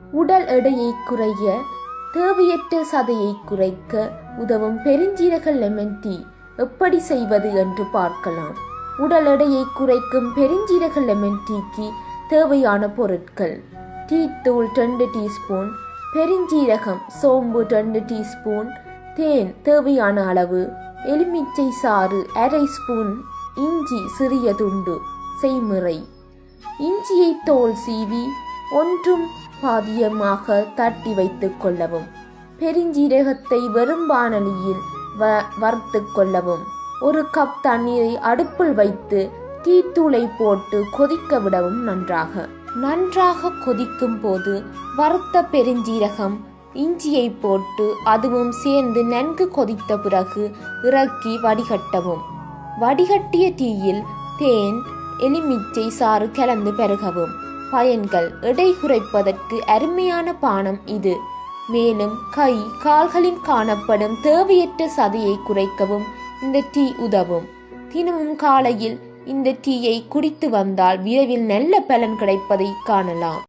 உடல் எடையை குறைய தேவையற்ற சதையை குறைக்க உதவும் பெருஞ்சீரக லெமன் டீ எப்படி செய்வது என்று பார்க்கலாம். உடல் எடையை குறைக்கும் பெருஞ்சீரக லெமன் டீக்கு தேவையான பொருட்கள். டீ தூள் ரெண்டு டீஸ்பூன் பெருஞ்சீரகம் சோம்பு ரெண்டு டீஸ்பூன் தேன் தேவையான அளவு எலுமிச்சை சாறு அரை ஸ்பூன் இஞ்சி சிறிய துண்டு செய்முறை. இஞ்சியை தோல் சீவி ஒன்றும் பாதியமாக தட்டி வைத்துக் கொள்ளவும் பெருஞ்சீரகத்தை வெறும் வாணலியில் வ வறுத்து கொள்ளவும் ஒரு கப் தண்ணீரை அடுப்பில் வைத்து தீத்தூளை போட்டு கொதிக்க விடவும் நன்றாக. நன்றாக கொதிக்கும் போது வறுத்த பெருஞ்சீரகம் இஞ்சியை போட்டு அதுவும் சேர்ந்து நன்கு கொதித்த பிறகு இறக்கி வடிகட்டவும். வடிகட்டிய தீயில் தேன் எலுமிச்சை சாறு கலந்து பெருகவும். பயன்கள் எடை குறைப்பதற்கு அருமையான பானம் இது. மேலும் கை கால்களில் காணப்படும் தேவையற்ற சதையை குறைக்கவும் இந்த டீ உதவும். தினமும் காலையில் இந்த டீயை குடித்து வந்தால் விரைவில் நல்ல பலன் கிடைப்பதை காணலாம்.